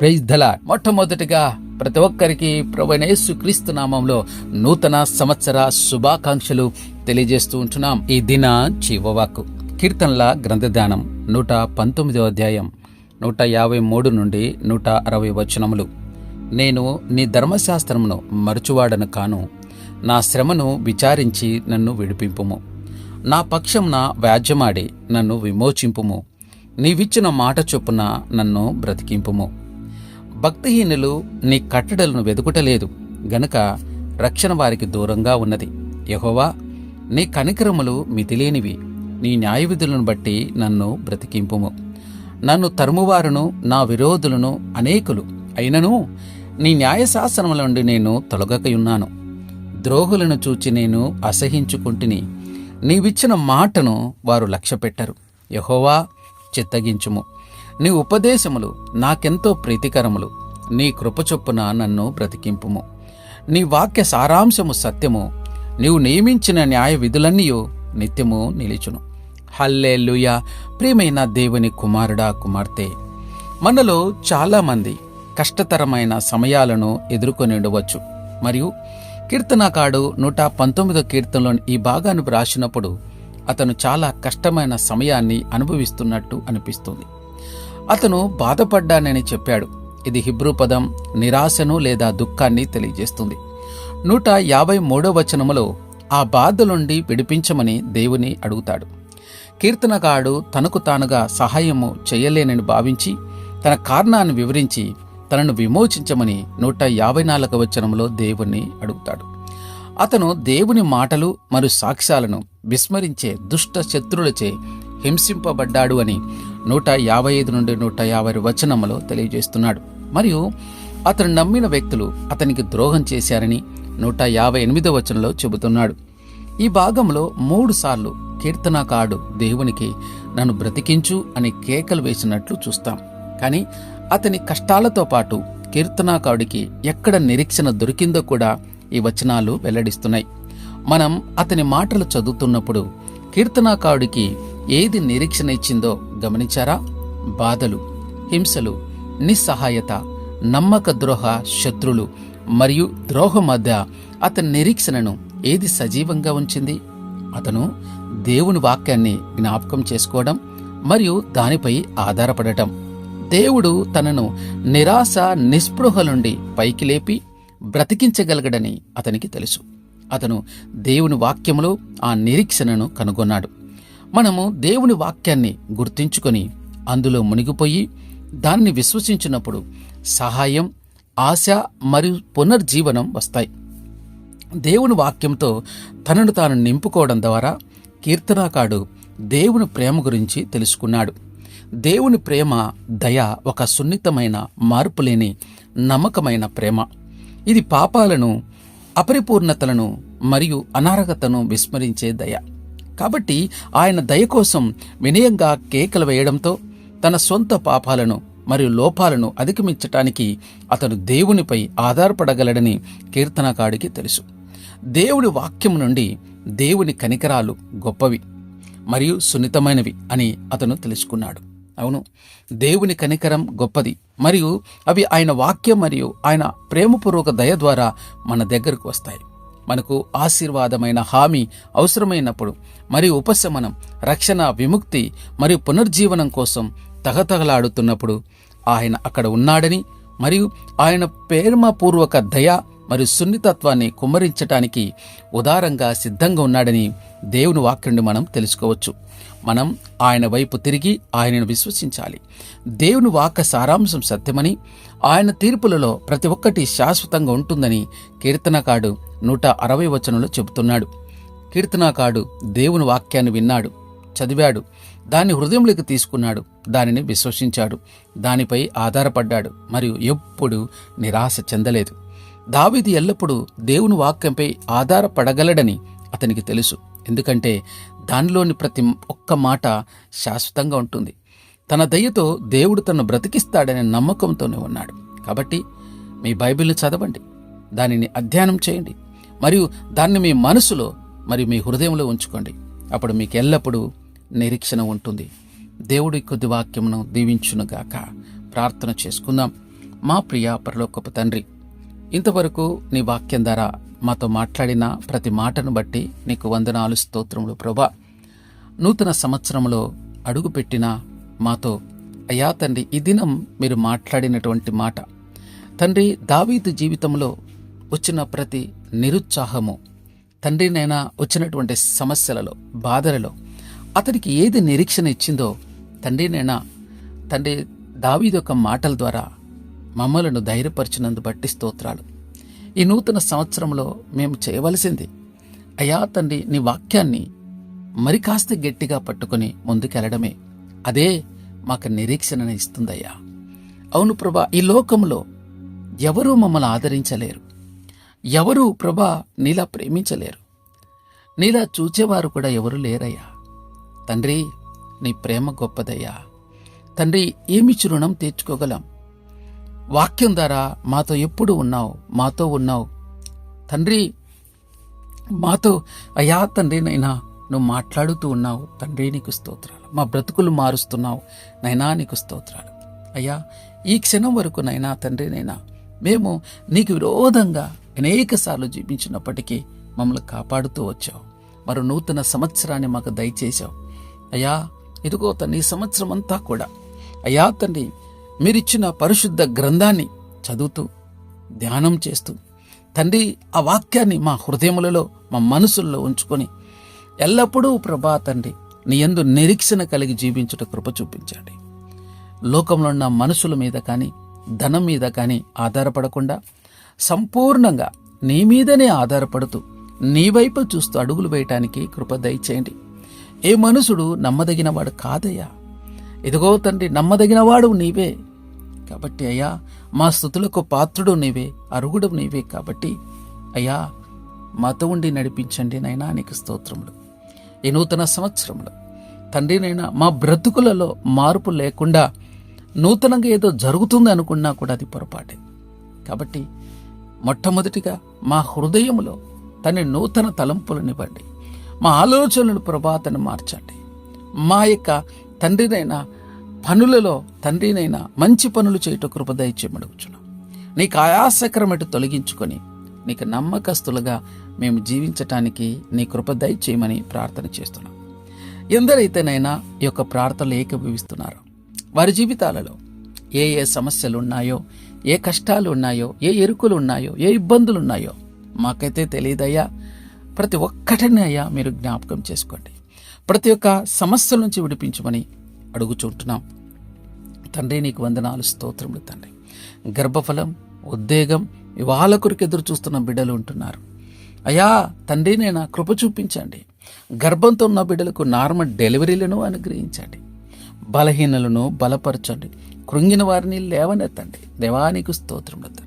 Praise ధల మొట్టమొదటిగా ప్రతి ఒక్కరికి ప్రభునేసు క్రీస్తు నామంలో నూతన సంవత్సర శుభాకాంక్షలు తెలియజేస్తూ ఉంటున్నాం. ఈ దిన జీవవాకు కీర్తనల గ్రంథదానం నూట పంతొమ్మిదో అధ్యాయం నూట యాభై మూడు నుండి నూట అరవై వచనములు. నేను నీ ధర్మశాస్త్రమును మరచువాడను కాను నా శ్రమను విచారించి నన్ను విడిపింపుము. నా పక్షంన వ్యాజ్యమాడి నన్ను విమోచింపుము. నీవిచ్చిన మాట చొప్పున నన్ను బ్రతికింపుము. భక్తిహీనులు నీ కట్టడలను వెదుకుటలేదు గనుక రక్షణ వారికి దూరంగా ఉన్నది. యహోవా నీ కనికరములు మితిలేనివి. నీ న్యాయవిధులను బట్టి నన్ను బ్రతికింపుము. నన్ను తరుమువారును నా విరోధులను అనేకులు. అయినను నీ న్యాయశాసనముల నుండి నేను తొలగకయున్నాను. ద్రోహులను చూచి నేను అసహించుకుంటుని నీవిచ్చిన మాటను వారు లక్ష్యపెట్టరు. యహోవా చిత్తగించుము. నీ ఉపదేశములు నాకెంతో ప్రీతికరములు. నీ కృపచొప్పున నన్ను బ్రతికింపుము. నీ వాక్య సారాంశము సత్యము. నీవు నియమించిన న్యాయ విధులన్నీయు నిత్యము నిలిచును. హల్లే ప్రియమైన దేవుని కుమారుడా కుమార్తె! మనలో చాలామంది కష్టతరమైన సమయాలను ఎదుర్కొని ఉండవచ్చు. మరియు కీర్తనకాడు నూట పంతొమ్మిదో కీర్తనలోని ఈ భాగాన్ని వ్రాసినప్పుడు అతను చాలా కష్టమైన సమయాన్ని అనుభవిస్తున్నట్టు అనిపిస్తుంది. అతను బాధపడ్డానని చెప్పాడు. ఇది హిబ్రూ పదం నిరాశను లేదా దుఃఖాన్ని తెలియజేస్తుంది. నూట యాభై మూడో వచనములో ఆ బాధ నుండి విడిపించమని దేవుని అడుగుతాడు. కీర్తనగాడు తనకు తానుగా సహాయము చేయలేనని భావించి తన కారణాన్ని వివరించి తనను విమోచించమని నూట యాభై నాలుగవ వచనంలో దేవుణ్ణి అడుగుతాడు. అతను దేవుని మాటలు మరియు సాక్ష్యాలను విస్మరించే దుష్ట శత్రులచే హింసింపబడ్డాడు అని నూట యాభై ఐదు నుండి నూట యాభై వచనములో తెలియజేస్తున్నాడు. మరియు అతను నమ్మిన వ్యక్తులు అతనికి ద్రోహం చేశారని నూట యాభై ఎనిమిదో వచనంలో చెబుతున్నాడు. ఈ భాగంలో మూడు సార్లు కీర్తనాకాడు దేవునికి నన్ను బ్రతికించు అని కేకలు వేసినట్లు చూస్తాం. కానీ అతని కష్టాలతో పాటు కీర్తనాకాడికి ఎక్కడ నిరీక్షణ దొరికిందో కూడా ఈ వచనాలు వెల్లడిస్తున్నాయి. మనం అతని మాటలు చదువుతున్నప్పుడు కీర్తనాకారుడికి ఏది నిరీక్షణ ఇచ్చిందో గమనించారా? బాధలు హింసలు నిస్సహాయత నమ్మక ద్రోహ శత్రులు మరియు ద్రోహం మధ్య అతని నిరీక్షణను ఏది సజీవంగా ఉంచింది? అతను దేవుని వాక్యాన్ని జ్ఞాపకం చేసుకోవడం మరియు దానిపై ఆధారపడటం. దేవుడు తనను నిరాశ నిస్పృహ నుండి పైకి లేపి బ్రతికించగలగడని అతనికి తెలుసు. అతను దేవుని వాక్యములో ఆ నిరీక్షణను కనుగొన్నాడు. మనము దేవుని వాక్యాన్ని గుర్తించుకొని అందులో మునిగిపోయి దాన్ని విశ్వసించినప్పుడు సహాయం ఆశ మరియు పునర్జీవనం వస్తాయి. దేవుని వాక్యంతో తనను తాను నింపుకోవడం ద్వారా కీర్తనాకాడు దేవుని ప్రేమ గురించి తెలుసుకున్నాడు. దేవుని ప్రేమ దయ ఒక సున్నితమైన మార్పులేని నమ్మకమైన ప్రేమ. ఇది పాపాలను అపరిపూర్ణతలను మరియు అనారగతను విస్మరించే దయ. కాబట్టి ఆయన దయ కోసం వినయంగా కేకలు వేయడంతో తన సొంత పాపాలను మరియు లోపాలను అధిగమించటానికి అతను దేవునిపై ఆధారపడగలడని కీర్తనకాడికి తెలుసు. దేవుని వాక్యం నుండి దేవుని కనికరాలు గొప్పవి మరియు సున్నితమైనవి అని అతను తెలుసుకున్నాడు. అవును దేవుని కనికరం గొప్పది మరియు అవి ఆయన వాక్యం మరియు ఆయన ప్రేమపూర్వక దయ ద్వారా మన దగ్గరకు వస్తాయి. మనకు ఆశీర్వాదమైన హామీ అవసరమైనప్పుడు మరియు ఉపశమనం రక్షణ విముక్తి మరియు పునర్జీవనం కోసం తగతగలాడుతున్నప్పుడు ఆయన అక్కడ ఉన్నాడని మరియు ఆయన ప్రేమపూర్వక దయ మరియు సున్నితత్వాన్ని కుమ్మరించటానికి ఉదారంగా సిద్ధంగా ఉన్నాడని దేవుని వాక్యుడిని మనం తెలుసుకోవచ్చు. మనం ఆయన వైపు తిరిగి ఆయనను విశ్వసించాలి. దేవుని వాక్య సారాంశం సత్యమని ఆయన తీర్పులలో ప్రతి ఒక్కటి శాశ్వతంగా ఉంటుందని కీర్తనకాడు నూట అరవై వచనంలో చెబుతున్నాడు. కీర్తనకాడు దేవుని వాక్యాన్ని విన్నాడు చదివాడు దాన్ని హృదయంలోకి తీసుకున్నాడు దానిని విశ్వసించాడు దానిపై ఆధారపడ్డాడు మరియు ఎప్పుడు నిరాశ చెందలేదు. దావిది ఎల్లప్పుడూ దేవుని వాక్యంపై ఆధారపడగలడని అతనికి తెలుసు. ఎందుకంటే దానిలోని ప్రతి ఒక్క మాట శాశ్వతంగా ఉంటుంది. తన దయ్యతో దేవుడు తను బ్రతికిస్తాడనే నమ్మకంతోనే ఉన్నాడు. కాబట్టి మీ బైబిల్ని చదవండి. దానిని అధ్యయనం చేయండి. మరియు దాన్ని మీ మనసులో మరియు మీ హృదయంలో ఉంచుకోండి. అప్పుడు మీకు ఎల్లప్పుడూ నిరీక్షణ ఉంటుంది. దేవుడి కొద్ది వాక్యమును దీవించునుగాక ప్రార్థన చేసుకుందాం. మా ప్రియ పరలోకపు తండ్రి ఇంతవరకు నీ వాక్యం ద్వారా మాతో మాట్లాడిన ప్రతి మాటను బట్టి నీకు వందనాలు స్తోత్రములు. ప్రభా నూతన సంవత్సరంలో అడుగుపెట్టిన మాతో అయ్యా తండ్రి ఈ దినం మీరు మాట్లాడినటువంటి మాట తండ్రి దావీదు జీవితంలో వచ్చిన ప్రతి నిరుత్సాహము తండ్రినైనా వచ్చినటువంటి సమస్యలలో బాధలలో అతనికి ఏది నిరీక్షణ ఇచ్చిందో తండ్రినైనా తండ్రి దావీదు యొక్క మాటల ద్వారా మమ్మలను ధైర్యపరిచినందు బట్టి స్తోత్రాలు. ఈ నూతన సంవత్సరంలో మేము చేయవలసింది అయ్యా తండ్రి నీ వాక్యాన్ని మరి కాస్త గట్టిగా పట్టుకుని ముందుకెళ్ళడమే. అదే మాకు నిరీక్షణను ఇస్తుందయ్యా. అవును ప్రభా ఈ లోకంలో ఎవరూ మమ్మల్ని ఆదరించలేరు. ఎవరూ ప్రభా నీలా ప్రేమించలేరు. నీలా చూచేవారు కూడా ఎవరు లేరయ్యా. తండ్రి నీ ప్రేమ గొప్పదయ్యా. తండ్రి ఏమి రుణం తీర్చుకోగలం? వాక్యం ద్వారా మాతో ఎప్పుడు ఉన్నావు? మాతో ఉన్నావు. తండ్రి మాతో అయ్యా తండ్రి నైనా నువ్వు మాట్లాడుతూ ఉన్నావు. తండ్రి నీకు స్తోత్రాలు. మా బ్రతుకులు మారుస్తున్నావు. నైనా నీకు స్తోత్రాలు. అయ్యా ఈ క్షణం వరకు నైనా తండ్రి నైనా మేము నీకు విరోధంగా అనేక సార్లు జీవించినప్పటికీ మమ్మల్ని కాపాడుతూ వచ్చావు. మరో నూతన సంవత్సరాన్ని మాకు దయచేశావు. అయ్యా ఇదిగో తండ్రి ఈ సంవత్సరం అంతా కూడా. అయ్యా తండ్రి మీరిచ్చిన పరిశుద్ధ గ్రంథాన్ని చదువుతూ ధ్యానం చేస్తూ తండ్రి ఆ వాక్యాన్ని మా హృదయములలో మా మనసుల్లో ఉంచుకొని ఎల్లప్పుడూ ప్రభా తండ్రి నీ యందు నిరీక్షణ కలిగి జీవించుట కృప చూపించండి. లోకంలో ఉన్న మనుషుల మీద కానీ ధనం మీద కానీ ఆధారపడకుండా సంపూర్ణంగా నీ మీదనే ఆధారపడుతూ నీ వైపు చూస్తూ అడుగులు వేయటానికి కృప దయచేయండి. ఏ మనుషుడు నమ్మదగినవాడు కాదయ్యా. ఇదిగో తండ్రి నమ్మదగినవాడు నీవే. కాబట్టి అయ్యా మా స్థుతులకు పాత్రుడు నీవే అరుగుడు నీవే కాబట్టి అయ్యా మాతో ఉండి నడిపించండి నైనా నీకు స్తోత్రములు. ఈ నూతన సంవత్సరంలో తండ్రి నైనా మా బ్రతుకులలో మార్పు లేకుండా నూతనంగా ఏదో జరుగుతుంది అనుకున్నా కూడా అది పొరపాటే. కాబట్టి మొట్టమొదటిగా మా హృదయంలో తన నూతన తలంపులనివ్వండి మా ఆలోచనలను ప్రభాతను మార్చండి. మా యొక్క తండ్రినైనా పనులలో తండ్రినైనా మంచి పనులు చేయటం కృప దయచేయమడుగుచున్నాం. నీకు ఆయాసకరమటు తొలగించుకొని నీకు నమ్మకస్తులుగా మేము జీవించటానికి నీ కృప దయచేయమని ప్రార్థన చేస్తున్నాం. ఎందరైతేనైనా ఈ యొక్క ప్రార్థనలు ఏకీభవిస్తున్నారో. వారి జీవితాలలో ఏ ఏ సమస్యలు ఉన్నాయో ఏ కష్టాలు ఉన్నాయో ఏ ఎరుకులు ఉన్నాయో ఏ ఇబ్బందులు ఉన్నాయో మాకైతే తెలియదయ్యా. ప్రతి ఒక్కటిని అయ్యా మీరు జ్ఞాపకం చేసుకోండి. ప్రతి ఒక్క సమస్యల నుంచి విడిపించమని అడుగుచుంటున్నాం తండ్రి నీకు వందనాలు స్తోత్రములు తండ్రి. గర్భఫలం ఉద్వేగం ఇవాళ కొరకు ఎదురు చూస్తున్న బిడ్డలు ఉంటున్నారు. అయ్యా తండ్రి నేను కృప చూపించండి. గర్భంతో ఉన్న బిడ్డలకు నార్మల్ డెలివరీలను అనుగ్రహించండి. బలహీనలను బలపరచండి. కృంగిన వారిని లేవనెత్తండి. దేవానికి స్తోత్రములు తండ్రి.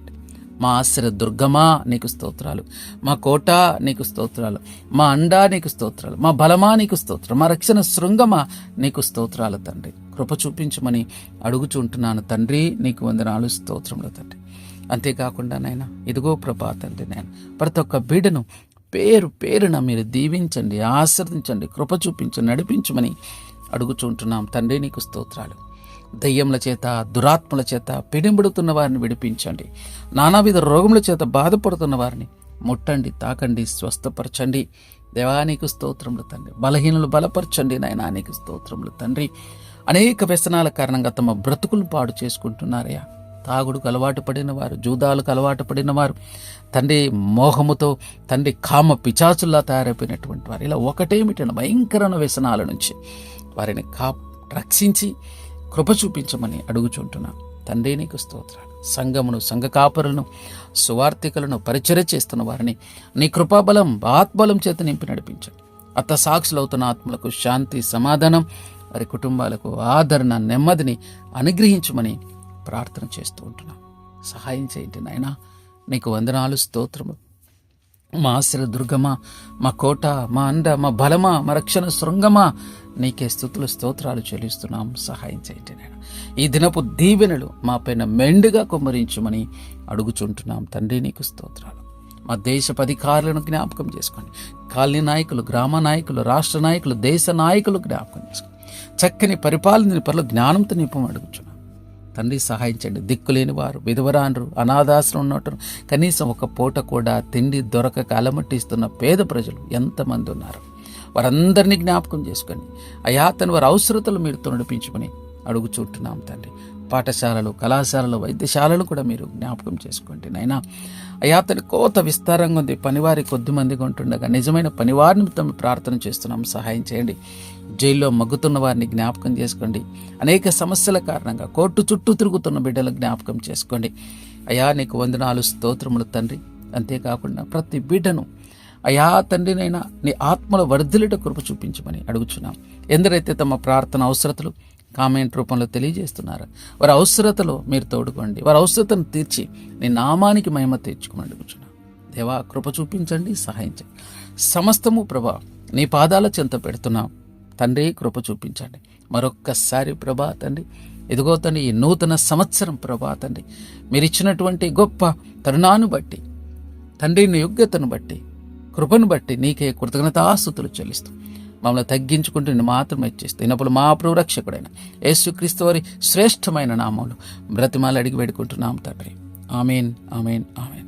మా ఆశ్రయ దుర్గమా నీకు స్తోత్రాలు. మా కోట నీకు స్తోత్రాలు. మా అండా నీకు స్తోత్రాలు. మా బలమా నీకు స్తోత్రం మా రక్షణ శృంగమా నీకు స్తోత్రాలు తండ్రి. కృప చూపించమని అడుగుచుంటున్నాను తండ్రి. నీకు వందనాలు స్తోత్రములు తండ్రి. అంతేకాకుండా నాయన ఇదిగో ప్రభా తండ్రి నేను ప్రతి ఒక్క బిడ్డను పేరు పేరున మీరు దీవించండి ఆశ్రదించండి కృప చూపించండి నడిపించమని అడుగుచుంటున్నాం తండ్రి నీకు స్తోత్రాలు. దయ్యముల చేత దురాత్మల చేత పిడింబడుతున్న వారిని విడిపించండి. నానావిధ రోగముల చేత బాధపడుతున్న వారిని ముట్టండి తాకండి స్వస్థపరచండి. దేవానికి స్తోత్రములు తండ్రి. బలహీనులు బలపరచండి నాయనానికి స్తోత్రములు తండ్రి. అనేక వ్యసనాల కారణంగా తమ బ్రతుకులు పాడు చేసుకుంటున్నారయ్యా. తాగుడుకు అలవాటు పడిన వారు జూదాలకు అలవాటు పడిన వారు తండ్రి మోహముతో తండ్రి కామ పిచాచుల్లా తయారైపోయినటువంటి వారు. ఇలా ఒకటేమిటైన భయంకరమైన వ్యసనాల నుంచి వారిని కా రక్షించి కృప చూపించమని అడుగుచుంటున్నాం. తండ్రి నీకు స్తోత్రాలు. సంఘమును సంఘ కాపరులను సువార్థికులను పరిచర్య చేస్తున్న వారిని నీ కృపాబలం ఆత్మబలం చేత నింపి నడిపించండి అత్త సాక్షులవుతున్న ఆత్మలకు శాంతి సమాధానం వారి కుటుంబాలకు ఆదరణ నెమ్మదిని అనుగ్రహించమని ప్రార్థన చేస్తూ ఉంటున్నాం. సహాయం చేయండి నాయన. నీకు వందనాలు స్తోత్రము మా ఆశ్ర దుర్గమా మా కోట మా అండ మా బలమా మా రక్షణ శృంగమా నీకే స్థుతులు స్తోత్రాలు చెల్లిస్తున్నాం. సహాయం చేయండి నేను ఈ దినపు దీవెనలు మా పైన మెండుగా కుమ్మరించమని అడుగుచుంటున్నాం. తండ్రి నీకు స్తోత్రాలు. మా దేశ అధికారులను జ్ఞాపకం చేసుకోండి. కాలనీ నాయకులు గ్రామ నాయకులు రాష్ట్ర నాయకులు దేశ నాయకులు జ్ఞాపకం చేసుకోండి. చక్కని పరిపాలన పనులు జ్ఞానంతో నింపమని అడుగుచున్నాం. తండ్రి సహాయించండి. దిక్కులేని వారు విధవరాన్రు అనాథాశ్రం ఉన్నట్టు కనీసం ఒక పూట కూడా తిండి దొరకక అలమట్టిస్తున్న పేద ప్రజలు ఎంతమంది ఉన్నారు? వారందరినీ జ్ఞాపకం చేసుకోండి. అయా తను వారి అవసరతలు మీరు నడిపించమని అడుగుచుంటున్నాం తండ్రి. పాఠశాలలు కళాశాలలు వైద్యశాలలు కూడా మీరు జ్ఞాపకం చేసుకోండి నైనా అయ్యా అతడి కోత విస్తారంగా ఉంది. పనివారి కొద్ది మందిగా ఉంటుండగా నిజమైన పనివారిని నిమిత్తం ప్రార్థన చేస్తున్నాం. సహాయం చేయండి. జైల్లో మగ్గుతున్న వారిని జ్ఞాపకం చేసుకోండి. అనేక సమస్యల కారణంగా కోర్టు చుట్టూ తిరుగుతున్న బిడ్డలు జ్ఞాపకం చేసుకోండి. అయా నీకు వందనాలు స్తోత్రములు తండ్రి. అంతేకాకుండా ప్రతి బిడ్డను అయా తండ్రినైనా నీ ఆత్మల వర్ధిలిట కృప చూపించమని అడుగుచున్నాం. ఎందరైతే తమ ప్రార్థన అవసరతలు కామెంట్ రూపంలో తెలియజేస్తున్నారు. వారి అవసరతలో మీరు తోడుకోండి. వారి అవసరతను తీర్చి నీ నామానికి మహిమ తీర్చుకోమని కూర్చున్నాను దేవా కృప చూపించండి సహాయించండి. సమస్తము ప్రభా నీ పాదాల చెంత పెడుతున్నాం. తండ్రి కృప చూపించండి. మరొక్కసారి ప్రభా తండ్రి ఇదిగో తండ్రి ఈ నూతన సంవత్సరం ప్రభా తండ్రి మీరు ఇచ్చినటువంటి గొప్ప తరుణాన్ని బట్టి తండ్రి నీ యోగ్యతను బట్టి కృపను బట్టి నీకే కృతజ్ఞతాస్తుతులు చెల్లిస్తాం మమ్మల్ని తగ్గించుకుంటూ మాత్రమే చేస్తే ఇనప్పుడు మా రక్షకుడైన యేసుక్రీస్తు వారి శ్రేష్టమైన నామంలో బ్రతిమాలు అడిగి వేడుకుంటున్నాం తండ్రి. Amen amen amen.